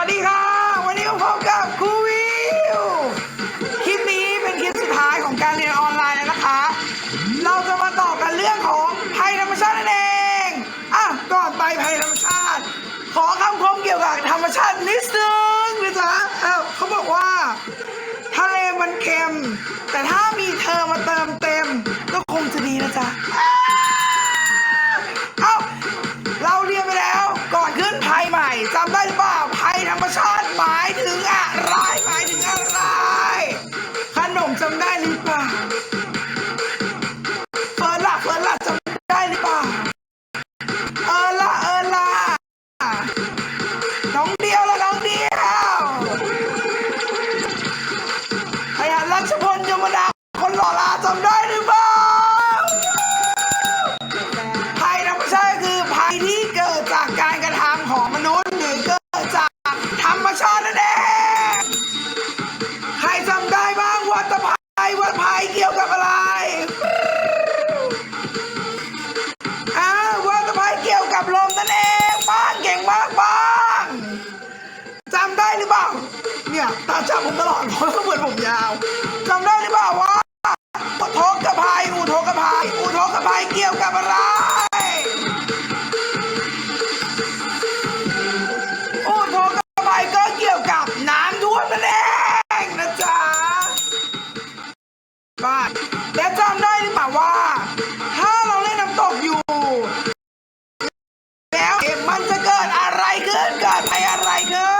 วั เปล่าเนี่ยตาจับผมตลอดเพราะเหมือนผมยาวจำได้หรือเปล่าว่าอุทกภัยอุทกภัยอุทกภัยเกี่ยวกับอะไรอุทกภัยก็เกี่ยวกับน้ำท่วมนั่นเองนะจ๊ะบ้านและจำได้หรือเปล่าว่า ถ้าเราเล่นน้ำตกอยู่ แล้วมันจะเกิดอะไรขึ้นเกิดภัยอะไรขึ้น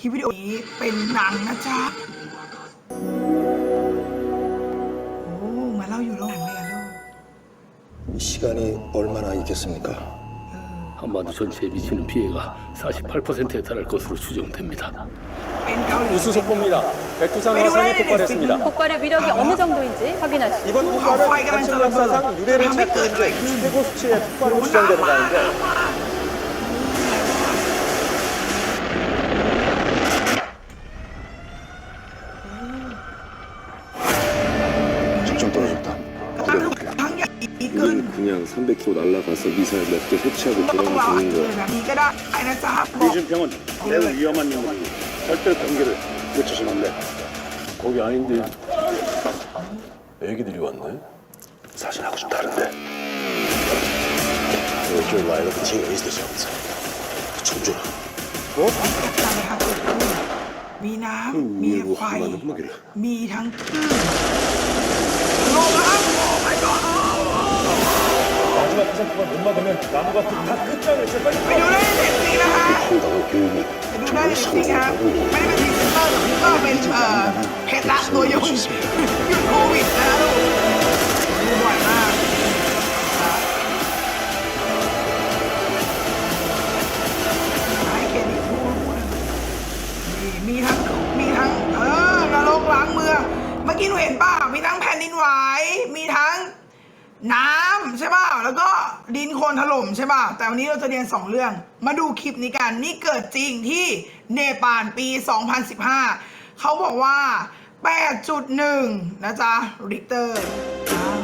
คลิปวิดีโอนี้เป็นหนังนะจ๊ะ โอ้เหมือนเราอยู่โรงหนังเลยอะลูก 시간이 얼마나 있겠습니까? 한반도 전체에 미치는 피해가 48%에 달할 것으로 추정됩니다. เป็นเกาหลี 우수 속보입니다. 백두산 화산이 폭발했습니다. 폭발의 위력이 어느 정도인지 확인하시죠. 이번 폭발은 관측 역사상 유례를 찾고 있는 최고 수치의 폭발으로 추정되는 가운데 이건 그냥 300km 날라가서 미사일 몇개 설치하고 너무 돌아오면 되는 거야. 아프다. 이거라 매우 위험한 인물이고 절대 경계를 놓치시면 안 돼. 거기 아닌데 애기들이 왔네. 사진하고 좀 다른데. Your line of 천주라. 뭐? 미남 미화이 미향 끈. 로마 오 마이 갓. 마지막 화산폭발 못 막으면 나무가 다 끝장을 재빨리 ไปดูได้ในเน็ตฟลิกซ์นะคะ 상당한 교육이 ไปดูได้ในเน็ตฟลิกซ์ครับไม่ได้เป็นพรีเซนเตอร์ก็เป็นเอ่อเพชรละตัวยงหยุดโควิดนะลูกดูบ่อยมากให้เครดิตผู้รู้นะนี่มีทั้งมีทั้งเออนรกล้างเมืองเมื่อกี้หนูเห็นเปล่ามีทั้งแผ่นดินไหวมีทั้ง ง น้ำใช่ป่ะแล้วก็ดินโคลนถล่มใช่ป่ะแต่วันนี้เราจะเรียน 2 เรื่อง มาดูคลิปนี้กัน นี่เกิดจริงที่เนปาลปี 2015 เขาบอกว่า 8.1 นะจ๊ะริกเตอร์การ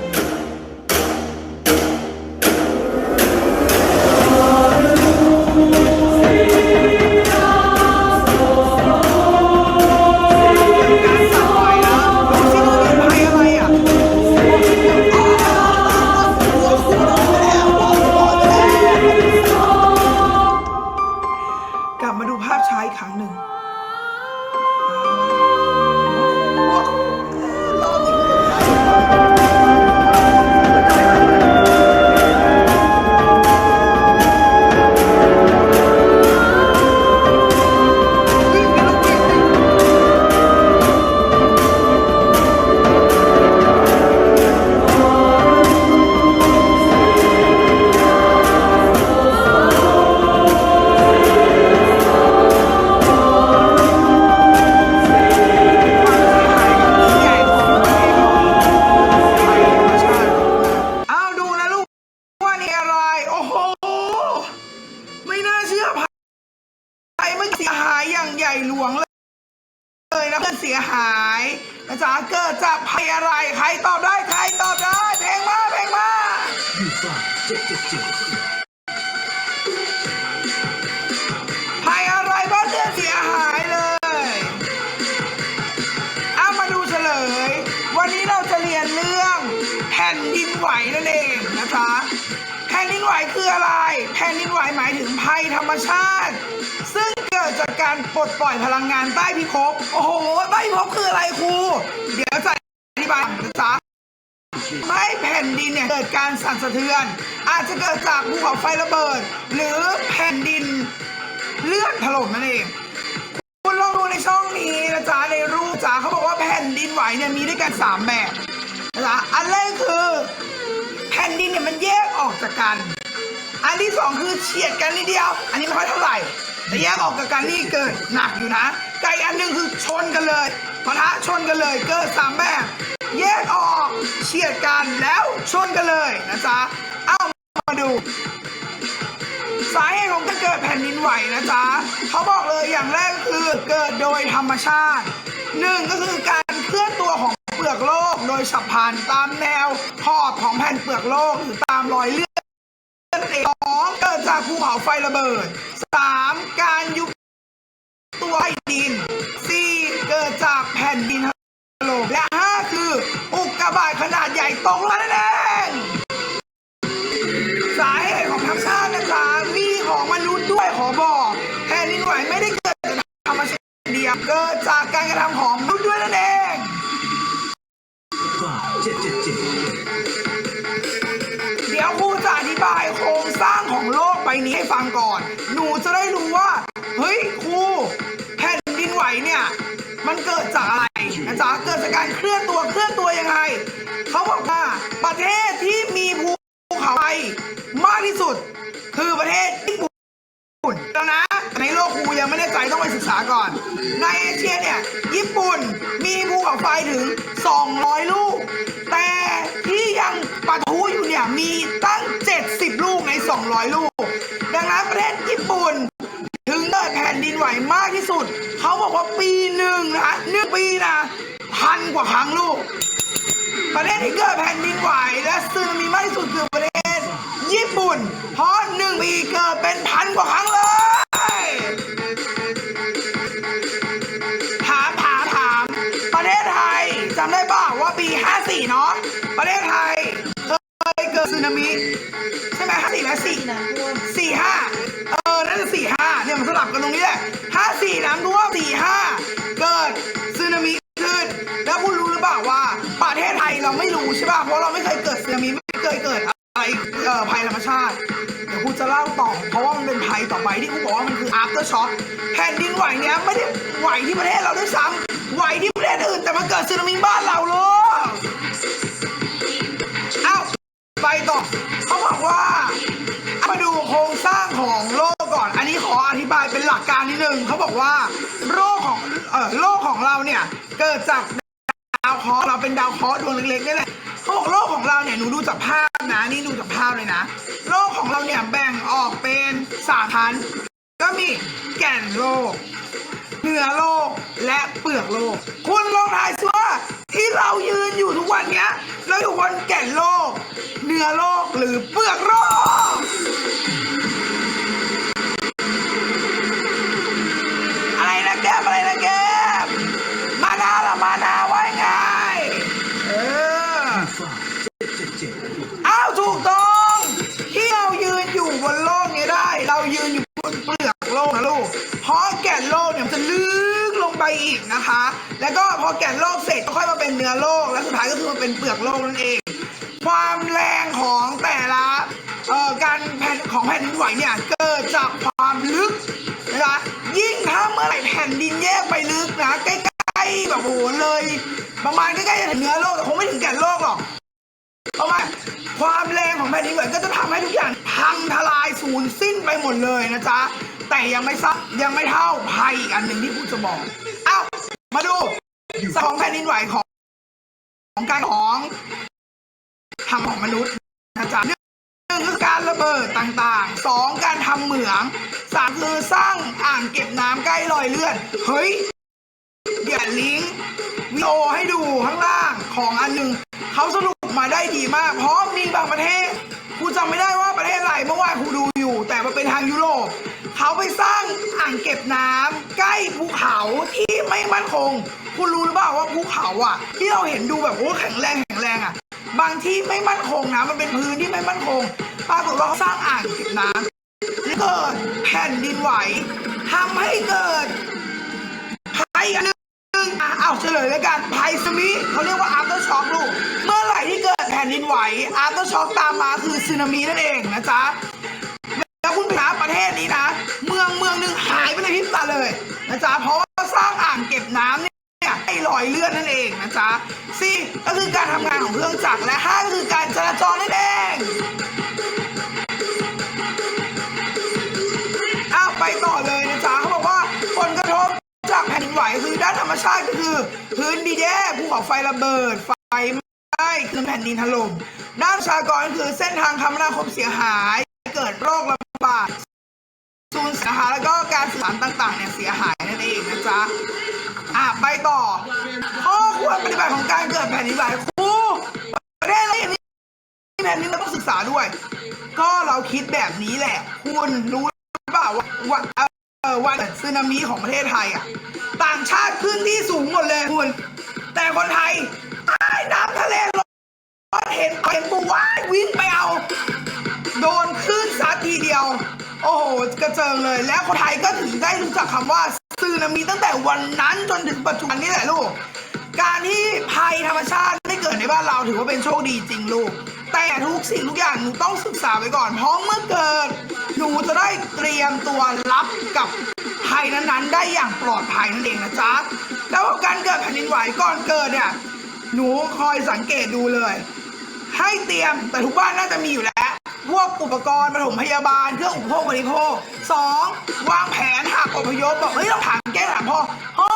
ผ่นดินไหวนั่นเองนะคะแผ่นดินไหวคืออะไร แผ่นดินไหวหมายถึงภัยธรรมชาติ ซึ่งเกิดจากการปลดปล่อยพลังงานใต้พิภพโอ้โห ใต้พิภพคืออะไรครู เดี๋ยวจะอธิบายนะจ๊ะไม่แผ่นดินเนี่ยเกิดการสั่นสะเทือน อาจจะเกิดจากภูเขาไฟระเบิด หรือแผ่นดินเลื่อนถล่มนั่นเองคุณลองดูในช่องนี้นะจ๊ะในรูปจ๋าเขาบอกว่าแผ่นดินไหวเนี่ยมีด้วยกันสามแบบ นะจ๊ะอันแรกคือแผ่นดินเนี่ยมันแยกออกจากกัน อันที่สองคือเฉียดกันนิดเดียว อันนี้ไม่ค่อยเท่าไหร่ แต่แยกออกจากกันนี่เกิดหนักอยู่นะไกลอันหนึ่งคือชนกันเลยปะทะชนกันเลยเกิดสามแบบแยกออกเฉียดกันแล้วชนกันเลยนะจ๊ะเอ้ามาดูสาเหตุของการเกิดแผ่นดินไหวนะจ๊ะเขาบอกเลยอย่างแรกคือเกิดโดยธรรมชาติหนึ่งก็คือการเคลื่อนตัวของ เปลือกโลกโดยฉับพลันตามแนวขอบของแผ่นเปลือกโลกหรือตามรอยเลื่อนสองเกิดจากภูเขาไฟระเบิดสามการยุบตัวแผ่นดิน สุด คือประเทศญี่ปุ่นนแล้วนะในโลกครูยังไม่แน่ใจต้องไปศึกษาก่อน ในเอเชียเนี่ยญี่ปุ่นมีภูเขาไฟถึง 200 ลูก แต่ที่ยังปะทุอยู่เนี่ยมีตั้ง 70 ลูกใน 200 ลูก ดังนั้นประเทศญี่ปุ่นถึงเกิดแผ่นดินไหวมากที่สุด เขาบอกว่าปีหนึ่งนะหนึ่งปีนะพันกว่าครั้งลูก ประเทศที่เกิดแผ่นดินไหวและซึนามิมากที่สุดคือประเทศ ปุ่น เพราะหนึ่งปีเกิดเป็นพันกว่าครั้งเลย ถามถามถาม ประเทศไทยจำได้ป่าวว่าปี 54 เนาะ ประเทศไทย เคยเกิดสึนามิ ใช่ไหม54และ4 4 5 เออ นั่นสี่ห้าเนี่ยมันสลับกันตรงนี้แหละห้าสี่น้ำท่วมสี่ห้าเกิดสึนามิขึ้น แล้วคุณรู้หรือเปล่าว่าประเทศไทยเราไม่รู้ใช่ป่ะ เพราะเราไม่เคยเกิดสึนามิไม่เคยเกิดอะ เอ่อภัยธรรมชาติ เดี๋ยวครูจะเล่าต่อ เพราะว่ามันเป็นภัยต่อไปที่ครูบอกว่ามันคือ after shock แผ่นดินไหวเนี้ยไม่ได้ไหวที่ประเทศเราด้วยซ้ำไหวที่ประเทศอื่นแต่มันเกิดสึนามิบ้านเราเลยเอ้าไปต่อเขาบอกว่ามาดูโครงสร้างของโลกก่อน อันนี้ขออธิบายเป็นหลักการนิดนึงเขาบอกว่าโลกของเอ่อโลกของเราเนี่ยเกิดจากดาวเคราะห์เราเป็นดาวเคราะห์ดวงเล็กๆนี่แหละ เขาบอกโลกของเราเนี่ยหนูดูจากภาพนะนี่ดูจากภาพเลยนะ โลกของเราเนี่ยแบ่งออกเป็นสามชั้นก็มีแก่นโลกเหนือโลกและเปลือกโลก คุณลองทายสิว่าที่เรายืนอยู่ทุกวันเนี้ย เราอยู่บนแก่นโลกเหนือโลกหรือเปลือกโลกอะไรนะแก้มอะไรนะแก้ม อ้าวถูกต้องที่เรายืนอยู่บนโลกนี้ได้ เรายืนอยู่บนเปลือกโลกนะลูกเพราะแก่นโลกเนี่ยมันจะลึกลงไปอีกนะคะ แล้วก็พอแก่นโลกเสร็จก็ค่อยมาเป็นเนื้อโลกและสุดท้ายก็คือมาเป็นเปลือกโลกนั่นเอง ความแรงของแต่ละการแผ่นของแผ่นดินไหวเนี่ยเกิดจากความลึกนะคะยิ่งถ้าเมื่อไหร่แผ่นดินแยกไปลึกนะใกล้ๆแบบโอ้โหเลยประมาณใกล้ๆจะถึงเนื้อโลกแต่คงไม่ถึงแก่นโลกหรอก เพราะว่าความแรงของแผ่นดินไหวก็จะทำให้ทุกอย่างพังทลายสูญสิ้นไปหมดเลยนะจ๊ะ แต่ยังไม่ซักยังไม่เท่าภัยอีกอันหนึ่งที่พูดจะบอกเอ้ามาดูสองแผ่นดินไหวของของการของทำของมนุษย์นะจ๊ะหนึ่งคือการระเบิดต่างๆสองการทำเหมืองสามคือสร้างอ่างเก็บน้ำใกล้รอยเลือนเฮ้ย เดี๋ยวลิงก์วิดีโอให้ดูข้างล่างของอันหนึ่งเขาสรุปมาได้ดีมากเพราะมีบางประเทศกูจะจำไม่ได้ว่าประเทศอะไรเมื่อวานครูดูอยู่ แต่มันเป็นทางยุโรปเขาไปสร้างอ่างเก็บน้ำใกล้ภูเขาที่ไม่มั่นคง คุณรู้หรือเปล่าว่าภูเขาอะ ที่เราเห็นดูแบบโอ้แข็งแรงแข็งแรงอะ บางที่ไม่มั่นคงนะมันเป็นพื้นที่ไม่มั่นคงปรากฏว่าเขาสร้างอ่างเก็บน้ำเกิดแผ่นดินไหวทำให้เกิด กิดแผ่นดินไหว after shock ตามมาคือสึนามินั่นเองนะจ๊ะแล้วคุณไปหาประเทศนี้นะ เมืองเมืองหนึ่งหายไปในพริบตาเลยนะจ๊ะเพราะว่าสร้างอ่างเก็บน้ำเนี่ยให้ลอยเลื่อนนั่นเองนะจ๊ะสี่ก็คือการทำงานของเครื่องจักรและห้าก็คือการจราจรนั่นเองอ้าวไปต่อเลยนะจ๊ะเขาบอกว่าผลกระทบจากแผ่นดินไหวคือด้านธรรมชาติก็คือ พื้นดินแย่ภูเขาไฟระเบิดไฟ ไหม้คือแผ่นดินถล่มด้านประชากรคือเส้นทางคมนาคมเสียหาย เกิดโรคระบาดสูญเสียหายแล้วก็การสื่อสารต่างๆเนี่ยเสียหายนั่นเองนะจ๊ะอะไปต่อข้อควรปฏิบัติของการเกิดแผ่นดินไหวครูประเทศอะไรอย่างนี้ที่แผ่นนี้เราต้องศึกษาด้วย ก็เราคิดแบบนี้แหละ คุณรู้หรือเปล่าว่าวันสึนามิของประเทศไทยอะ ต่างชาติขึ้นที่สูงหมดเลยคุณแต่คนไทย ใต้น้ำทะเลร้อนเห็นเห็นปูว่ายวิ่งไปเอา โดนคลื่นซัดทีเดียว โอ้โหกระเจิงเลย แล้วคนไทยก็ถึงได้รู้จักคำว่าสึนามิตั้งแต่วันนั้นจนถึงปัจจุบันนี่แหละลูก การที่ภัยธรรมชาติไม่เกิดในบ้านเราถือว่าเป็นโชคดีจริงลูก แต่ทุกสิ่งทุกอย่างหนูต้องศึกษาไว้ก่อน เพราะเมื่อเกิด หนูจะได้เตรียมตัวรับกับภัยนั้นๆ ได้อย่างปลอดภัยนั่นเองนะจ๊ะแล้วการเกิดแผ่นดินไหวก่อนเกิดเนี่ย หนูคอยสังเกตดูเลย ให้เตรียมแต่ทุกบ้านน่าจะมีอยู่แล้ว พวกอุปกรณ์ปฐมพยาบาลเครื่องอุปโภคบริโภคสองวางแผนหากอพยพบอกเฮ้ยเราถามแก้ถามพ่อพ่อ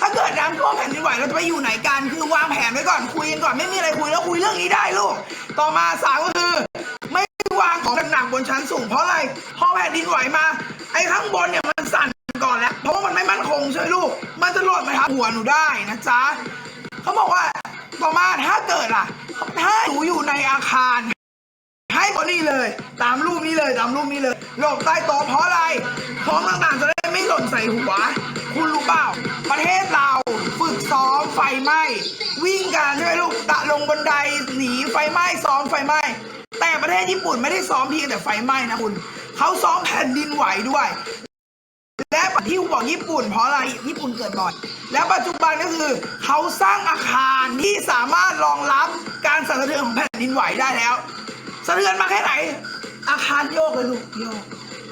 ถ้าเกิดน้ำท่วมแผ่นดินไหวเราจะไปอยู่ไหนกันคือวางแผนไว้ก่อนคุยกันก่อนไม่มีอะไรคุยแล้วคุยเรื่องนี้ได้ลูกต่อมาสามก็คือ ไม่วางของหนักบนชั้นสูงเพราะอะไรพอแผ่นดินไหวมาไอ้ข้างบนเนี่ยมันสั่นก่อนแล้วเพราะว่ามันไม่มั่นคงใช่ลูก มันจะหล่นมาทับหัวหนูได้นะจ๊ะ เขาบอกว่าต่อมาถ้าเกิดล่ะ ถ้าหนูอยู่ในอาคาร ให้คนนี้เลย ตามรูปนี้เลยตามรูปนี้เลยหลบใต้โต๊ะเพราะอะไรของต่างๆจะได้ไม่หล่นใส่หัว คุณรู้เปล่า ประเทศเราฝึกซ้อมไฟไหม้วิ่งกันใช่ไหมลูกตะลงบันไดหนีไฟไหม้ซ้อมไฟไหม้แต่ประเทศญี่ปุ่นไม่ได้ซ้อมเพียงแต่ไฟไหม้นะคุณเขาซ้อมแผ่นดินไหวด้วย และที่บอกญี่ปุ่น เพราะอะไรญี่ปุ่นเกิดบ่อย และปัจจุบันก็คือเขาสร้างอาคารที่สามารถรองรับการสั่นสะเทือนของแผ่นดินไหวได้แล้วสะเทือนมาแค่ไหน อาคารโยกเลยลูกโยก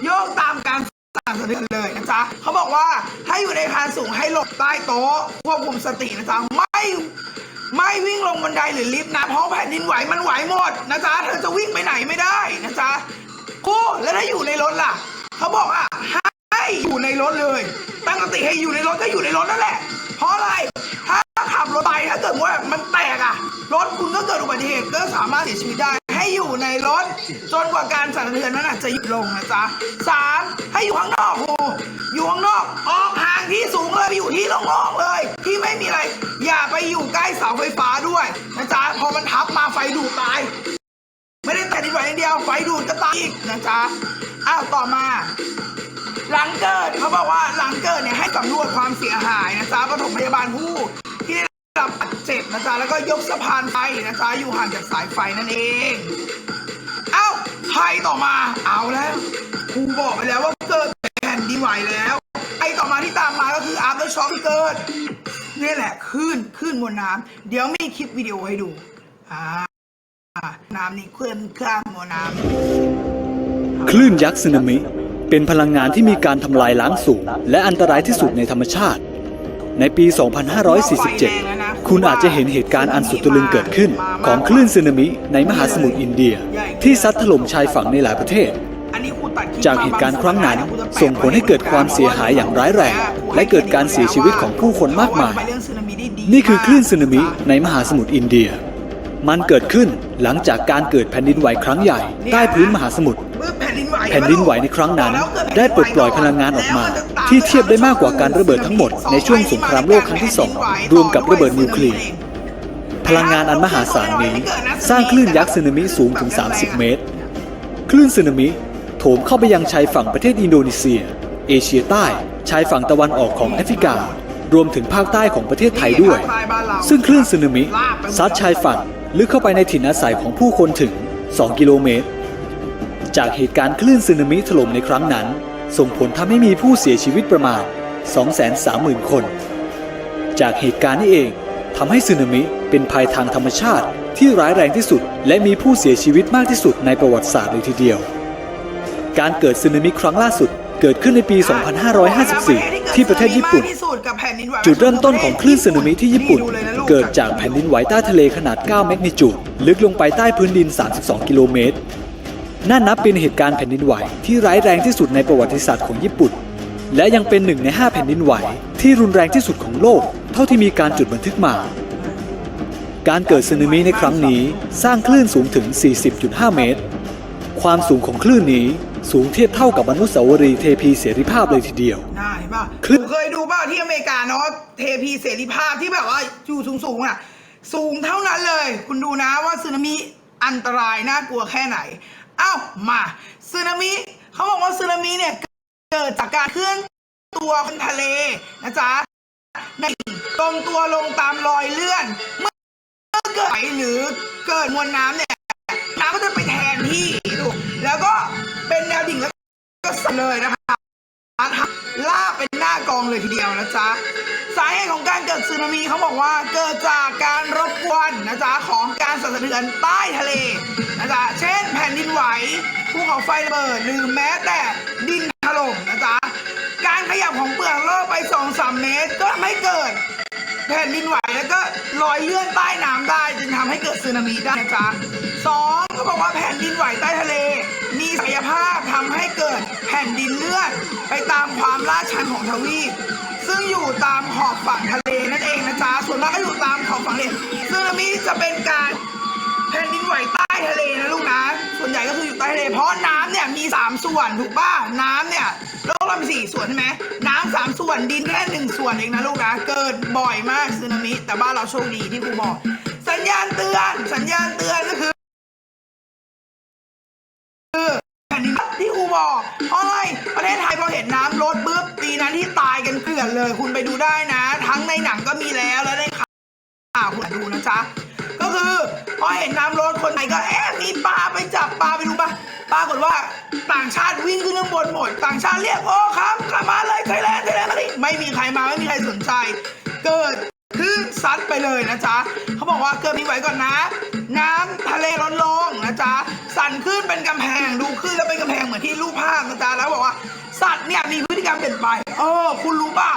โยกตามการสั่นสะเทือนเลยนะจ๊ะเขาบอกว่าให้อยู่ในอาคารสูงให้หลบใต้โต๊ะควบคุมสตินะจ๊ะไม่ไม่วิ่งลงบันไดหรือลิฟต์นะเพราะแผ่นดินไหวมันไหวหมดนะจ๊ะเธอจะวิ่งไปไหนไม่ได้นะจ๊ะครูแล้วถ้าอยู่ในรถล่ะ เขาบอกว่าให้ อยู่ในรถเลย ตั้งสติให้อยู่ในรถก็อยู่ในรถนั่นแหละ เพราะอะไร ถ้าขับรถไปถ้าเกิดว่ามันแตกอะรถคุณก็เกิดอุบัติเหตุก็สามารถเสียชีวิตได้ ให้อยู่ในรถจนกว่าการสั่นสะเทือนนั้นจะหยุดลงนะจ๊ะสามให้อยู่ข้างนอกครูอยู่ข้างนอก ออกห่างที่สูงเลยอยู่ที่โล่งๆเลย ที่ไม่มีอะไร อย่าไปอยู่ใกล้เสาไฟฟ้าด้วยนะจ๊ะพอมันทับมาไฟดูดตาย ไม่ได้แต่ดินไหวอย่างเดียวไฟดูดก็ตายอีกนะจ๊ะอ้าวต่อมา หลังเกิดเขาบอกว่าหลังเกิดเนี่ยให้สำรวจความเสียหายนะจ๊ะปฐมพยาบาลผู้ที่ได้รับบาดเจ็บนะจ๊ะแล้วก็ยกสะพานไฟนะจ๊ะอยู่ห่างจากสายไฟนั่นเอง เอ้าภัยต่อมาเอาแล้วครูบอกไปแล้วว่าเกิดแผ่นดินไหวแล้วไอ้ต่อมาที่ตามมาก็คือ after shock ที่เกิดนี่แหละคลื่นคลื่นมวลน้ำเดี๋ยวมีคลิปวิดีโอให้ดูอ่าน้ำนี่คลื่นคลื่นมวลน้ำคลื่นยักษ์สึนามิ เป็นพลังงานที่มีการทำลายล้างสูง และอันตรายที่สุดในธรรมชาติ ในปี 2547 คุณอาจจะเห็นเหตุการณ์อันสุดตะลึงเกิดขึ้น ของคลื่นสึนามิในมหาสมุทรอินเดีย ที่ซัดถล่มชายฝั่งในหลายประเทศ จากเหตุการณ์ครั้งนั้น ส่งผลให้เกิดความเสียหายอย่างร้ายแรง และเกิดการเสียชีวิตของผู้คนมากมาย นี่คือคลื่นสึนามิในมหาสมุทรอินเดียมันเกิดขึ้นหลังจากการเกิดแผ่นดินไหวครั้งใหญ่ ใต้พื้นมหาสมุทร แผ่นดินไหวแผ่นดินไหวในครั้งนั้น ได้ปลดปล่อยพลังงานออกมา ที่เทียบได้มากกว่าการระเบิดทั้งหมดในช่วงสงครามโลกครั้งที่สองรวมกับระเบิดนิวเคลียร์พลังงานอันมหาศาลนี้ สร้างคลื่นยักษ์สึนามิสูงถึง 30 เมตร คลื่นสึนามิโถมเข้าไปยังชายฝั่งประเทศอินโดนีเซีย เอเชียใต้ชายฝั่งตะวันออกของแอฟริกา รวมถึงภาคใต้ของประเทศไทยด้วยภาคใต้บ้านเราซึ่งคลื่นสึนามิซัดชายฝั่งลึกเข้าไปในถิ่นอาศัยของผู้คนถึง 2 กิโลเมตร จากเหตุการณ์คลื่นสึนามิถล่มในครั้งนั้น ส่งผลทำให้มีผู้เสียชีวิตประมาณ 230,000 คน จากเหตุการณ์นี้เองทำให้สึนามิเป็นภัยทางธรรมชาติที่ร้ายแรงที่สุด และมีผู้เสียชีวิตมากที่สุดในประวัติศาสตร์เลยทีเดียว การเกิดสึนามิครั้งล่าสุดเกิดขึ้นในปี 2554 ที่ประเทศญี่ปุ่น จุดเริ่มต้นของคลื่นสึนามิที่ญี่ปุ่น เกิดจากแผ่นดินไหวใต้ทะเลขนาด 9 แมกนิจูด ลึกลงไปใต้พื้นดิน 32 กิโลเมตร นั่นนับเป็นเหตุการณ์แผ่นดินไหวที่ร้ายแรงที่สุดในประวัติศาสตร์ของญี่ปุ่น และยังเป็นหนึ่งใน 5 แผ่นดินไหว ที่รุนแรงที่สุดของโลก เท่าที่มีการจดบันทึกมา การเกิดสึนามิในครั้งนี้สร้างคลื่นสูงถึง 40.5 เมตร ความสูงของคลื่นนี้สูงเทียบเท่ากับอนุสาวรีย์เทพีเสรีภาพเลยทีเดียว น่าเห็นป่ะคลื่นหนูเคยดูป่ะที่อเมริกาเนาะ เทพีเสรีภาพที่แบบว่าอยู่สูงๆอะ สูงเท่านั้นเลย คุณดูนะว่าสึนามิอันตรายน่ากลัวแค่ไหนเอ้ามาสึนามิเขาบอกว่าสึนามิเนี่ยเกิดจากการเคลื่อนตัวบนทะเลนะจ๊ะในตรงตัวลงตามรอยเลื่อน เมื่อเกิดไหหรือเกิดมวลน้ำเนี่ยน้ำก็จะไปแทนที่ดูแล้วก็เป็นแนวดิ่งแล้วก็สเลยนะคะลากเป็นหน้ากองเลยทีเดียวนะจ๊ะสาเหตุของการเกิดสึนามิเขาบอกว่าเกิดจากการรบกวนนะจ๊ะของการสั่นสะเทือนใต้ทะเลนะจ๊ะเช่น นไหวภูเขาไฟระเบิดหรือแม้แต่ดินถล่มนะจ๊ะ การขยับของเปลือกโลกไป 2-3 เมตรก็ทำให้เกิดแผ่นดินไหวแล้วก็ลอยเลื่อนใต้น้ำได้จึงทำให้เกิดสึนามิได้นะจ๊ะสองเขาบอกว่าแผ่นดินไหวใต้ทะเล มีศักยภาพทำให้เกิดแผ่นดินเลื่อนไปตามความลาดชันของทวีปซึ่งอยู่ตามขอบฝั่งทะเลนั่นเองนะจ๊ะส่วนมากก็อยู่ตามขอบฝั่งทะเลสึนามิจะเป็นการ แผ่ใต้ทะเลนะลูกนะส่วนใหญ่ก็คืออยู่ใต้ทะเล เพราะน้ำเนี่ยมี3ส่วนถูกป่ะน้ำเนี่ยโลกเรามีสี่ส่วนใช่ไหมน้ำสามส่วนดินแค่หนึ่งส่วนเองนะลูกนะเกิดบ่อยมากสึนามิแต่บ้านเราโชคดีที่ครูบอก สัญญาณเตือนสัญญาณเตือนก็คือคือแผ่นดินที่ครูบอกโอ้ยประเทศไทยพอเห็นน้ำลดปุ๊บปีนั้นที่ตายกันเกลื่อนเลย คุณไปดูได้นะ ทั้งในหนังก็มีแล้วและในข่าวคุณดูนะจ๊ะ คือพอเห็นน้ำลดคนไทยก็เอ๊ะมีปลาไปจับปลาไปดูปะปรากฏว่าต่างชาติวิ่งขึ้นข้างบนหมด ต่างชาติเรียกโอ้ครับกลับมาเลยไทยแลนด์ไทยแลนด์มาดิไม่มีใครมาไม่มีใครสนใจ เกิดขึ้นซัดไปเลยนะจ๊ะเขาบอกว่าเกิดมีไหวก่อนนะ น้ำทะเลลดลงนะจ๊ะสั่นขึ้นเป็นกำแพงดูขึ้นแล้วเป็นกำแพงเหมือนที่รูปภาพนะจ๊ะแล้วบอกว่าสัตว์เนี่ยมีพฤติกรรมเปลี่ยนไปเออคุณรู้เปล่า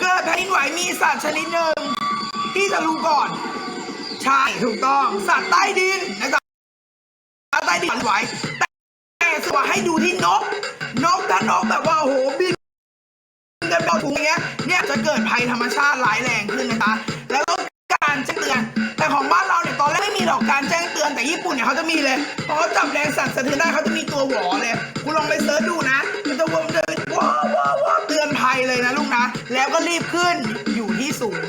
เกิดแผ่นดินไหวมีสัตว์ชนิดหนึ่งที่จะรู้ก่อน ใช่ถูกต้องสัตว์ใต้ดินนะจ๊ะสัตว์ใต้ดินไหวแต่แต่สว่าให้ดูที่นก นกถ้านกแบบว่าโอ้โหบินกันแบบถุงอย่างเงี้ยเนี่ยจะเกิดภัยธรรมชาติร้ายแรงขึ้นนะคะแล้วก็การแจ้งเตือน แต่ของบ้านเราเนี่ยตอนแรกไม่มีหรอกการแจ้งเตือนแต่ญี่ปุ่นเนี่ยเขาจะมีเลยพอเขาจับแรงสั่นสะเทือนได้เขาจะมีตัวหวอเลยคุณลองไปเสิร์ชดูนะมันจะวนเดินว้าวว้าวเตือนภัยเลยนะลูกนะแล้วก็รีบขึ้นอยู่ที่สูง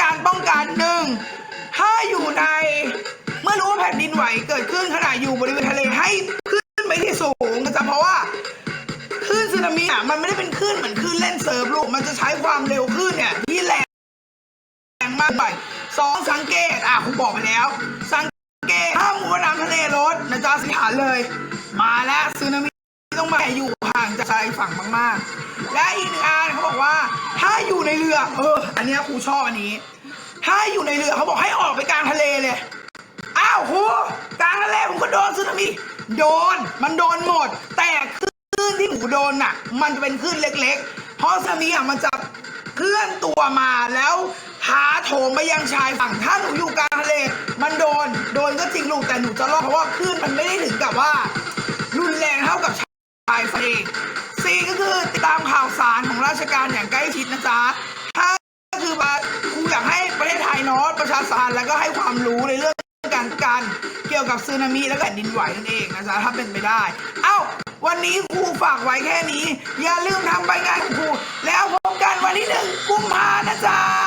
การป้องกันหนึ่งถ้าอยู่ใน เมื่อรู้ว่าแผ่นดินไหวเกิดขึ้นขณะอยู่บริเวณทะเลให้ขึ้นไปที่สูงนะจ๊ะเพราะว่าคลื่นสึนามิอะมันไม่ได้เป็นคลื่นเหมือนคลื่นเล่นเซิร์ฟลูกมันจะใช้ความเร็วคลื่นเนี่ยที่แรงแรงมากไปสองสังเกตอะคุณบอกไปแล้ว สังเกตถ้าหมู่ว่าน้ำทะเลลดนะจ๊ะสิหารเลย มาแล้วสึนามิต้องมาอยู่ห่างจากชายฝั่งมากๆ และอีกหนึ่งอันเขาบอกว่า ถ้าอยู่ในเรือ เออ อันเนี้ยครูชอบอันนี้ ถ้าอยู่ในเรือเขาบอกให้ออกไปกลางทะเลเลย อ้าวครูกลางทะเลผมก็โดนสึนามิโดน มันโดนหมด แต่คลื่นที่หนูโดนน่ะ มันจะเป็นคลื่นเล็ก ๆ เพราะสึนามิอะมันจะเคลื่อนตัวมาแล้วหาโถมไปยังชายฝั่ง ถ้าหนูอยู่กลางทะเล มันโดน โดนก็จริงลูกแต่หนูจะรอดเพราะว่าคลื่นมันไม่ได้ถึงกับว่า รุนแรงเท่ากับชายฝั่งเองสี่ก็คือติดตามข่าวสารของราชการอย่างใกล้ชิดนะจ๊ะห้าก็คือว่าครูอยากให้ประเทศไทยเนาะประชาสัมพันธ์แล้วก็ให้ความรู้ในเรื่องการกันเกี่ยวกับสึนามิและแผ่นดินไหวนั่นเองนะจ๊ะถ้าเป็นไปได้ เอ้า วันนี้ครูฝากไว้แค่นี้ อย่าลืมทำใบงานของครู แล้วพบกันวันที่หนึ่งกุมภานะจ๊ะ